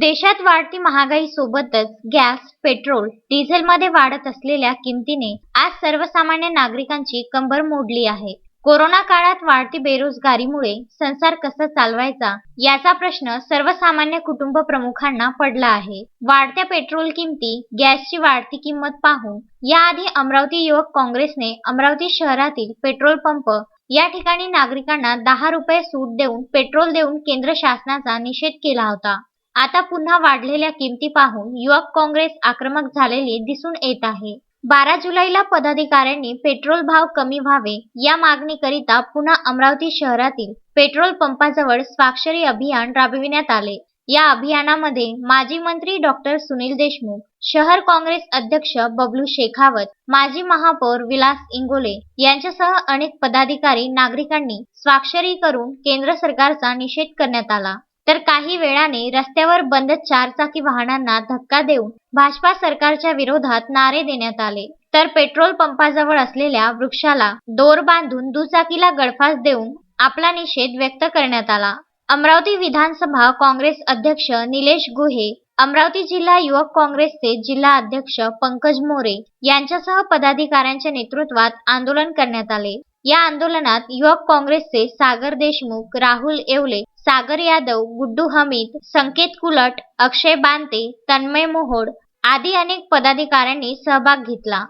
देशात वाढती महागाई सोबतच गॅस पेट्रोल डिझेलमध्ये वाढत असलेल्या किमतीने आज सर्वसामान्य नागरिकांची कंबर मोडली आहे. कोरोना काळात वाढती बेरोजगारीमुळे संसार कसा चालवायचा याचा प्रश्न सर्वसामान्य कुटुंब प्रमुखांना पडला आहे. वाढत्या पेट्रोल किमती गॅसची वाढती किंमत पाहून याआधी अमरावती युवक काँग्रेसने अमरावती शहरातील पेट्रोल पंप या ठिकाणी नागरिकांना दहा रुपये सूट देऊन पेट्रोल देऊन केंद्र शासनाचा निषेध केला होता. आता पुन्हा वाढलेल्या किमती पाहून युवक काँग्रेस आक्रमक झालेली दिसून येत आहे. बारा जुलैला पदाधिकाऱ्यांनी पेट्रोल भाव कमी व्हावे या मागणीकरिता पुन्हा अमरावती शहरातील पेट्रोल पंपाजवळ स्वाक्षरी अभियान राबविण्यात आले. या अभियानामध्ये माजी मंत्री डॉक्टर सुनील देशमुख शहर काँग्रेस अध्यक्ष बबलू शेखावत माजी महापौर विलास इंगोले यांच्यासह अनेक पदाधिकारी नागरिकांनी स्वाक्षरी करून केंद्र सरकारचा निषेध करण्यात आला. तर काही वेळाने रस्त्यावर बंद चारचाकी वाहनांना धक्का देऊन भाजपा सरकारच्या विरोधात नारे देण्यात आले. तर पेट्रोल पंपाजवळ असलेल्या वृक्षाला दोर बांधून दुचाकीला गळफास देऊन आपला निषेध व्यक्त करण्यात आला. अमरावती विधानसभा काँग्रेस अध्यक्ष निलेश गुहे अमरावती जिल्हा युवक काँग्रेसचे जिल्हा अध्यक्ष पंकज मोरे यांच्यासह पदाधिकाऱ्यांच्या नेतृत्वात आंदोलन करण्यात आले. या आंदोलनात युवक काँग्रेसचे सागर देशमुख राहुल येवले सागर यादव गुड्डू हमीद संकेत कुलट अक्षय बांते तन्मय मोहोड आदी अनेक पदाधिकाऱ्यांनी सहभाग घेतला.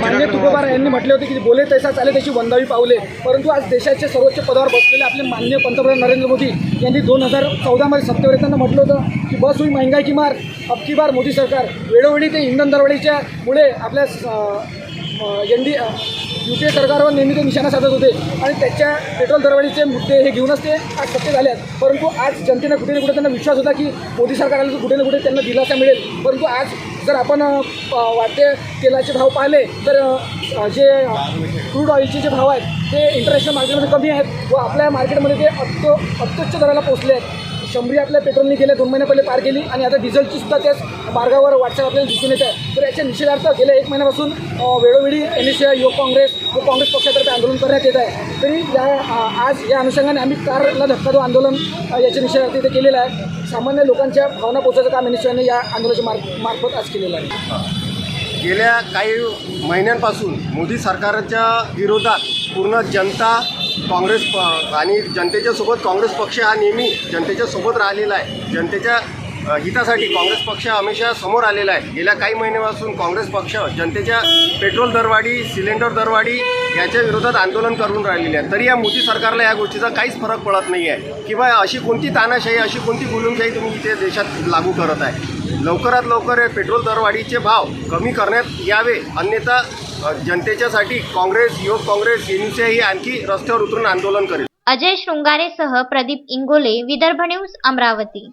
मान्य तुकोबार यांनी म्हटले होते की बोले तैसा चाले त्याची वंदावी पावले. परंतु आज देशाचे सर्वोच्च पदावर बसलेले आपले मान्य पंतप्रधान नरेंद्र मोदी यांनी दोन हजार चौदामध्ये सत्तेवर येताना म्हटलं होतं की बस हुई महंगाई की मार अब की बार मोदी सरकार. वेळोवेळी ते इंधन दरवाढीच्या मुळे आपल्या N D U P A सरकारवर नेहमी ते निशाणा साधत होते आणि त्याच्या पेट्रोल दरवाढीचे मुद्दे हे घेऊनच ते आज सत्य झाले आहेत परंतु आज जनतेनं कुठे ना कुठे त्यांना विश्वास होता की मोदी सरकार आलं तर कुठे ना कुठे त्यांना दिलासा मिळेल. परंतु आज जर आपण वाढते तेलाचे भाव पाहिले तर जे क्रूड ऑइलचे जे भाव आहेत ते इंटरनॅशनल मार्केटमध्ये कमी आहेत व आपल्या मार्केटमध्ये ते अत्य अत्युच्च दराला पोहोचले आहेत. शंभरी आपल्या पेट्रोलने गेल्या दोन महिन्या पहिले पार केली आणि आता डिझेलची सुद्धा त्याच मार्गावर वाटचाल आपल्याला दिसून येत आहे. तर याच्या निषेधार्थ गेल्या एक महिन्यापासून वेळोवेळी एन एस युवक काँग्रेस व काँग्रेस पक्षातर्फे आंदोलन करण्यात येत आहे. तरी या आज या अनुषंगाने आम्ही कारला धक्का दो आंदोलन याच्या निषेधार्थ इथे केलेलं आहे. सामान्य लोकांच्या भावना पोहोचायचं काम एन एस या आंदोलनाच्या मार्फ मार्फत आज केलेलं आहे. गेल्या काही महिन्यांपासून मोदी सरकारच्या विरोधात पूर्ण जनता काँग्रेस प आणि जनतेच्या सोबत काँग्रेस पक्ष हा नेहमी जनतेच्या सोबत राहिलेला आहे. जनतेच्या हितासाठी काँग्रेस पक्ष हमेशा समोर आलेला आहे. गेल्या काही महिन्यापासून काँग्रेस पक्ष जनतेच्या पेट्रोल दरवाढी सिलेंडर दरवाढी याच्या विरोधात आंदोलन करून राहिलेले आहे तरी या मोदी सरकारला या गोष्टीचा काहीच फरक पडत नाही आहे. किंवा अशी कोणती तानाशाही अशी कोणती गुलुमशाही तुम्ही इथे देशात लागू करत आहे? लवकरात लवकर हे पेट्रोल दरवाढीचे भाव कमी करण्यात यावे अन्यथा जनतेच्यासाठी काँग्रेस युवक काँग्रेस एनसीआय आणखी रस्त्यावर उतरून आंदोलन करेल. अजय शृंगारेसह प्रदीप इंगोले विदर्भ न्यूज अमरावती.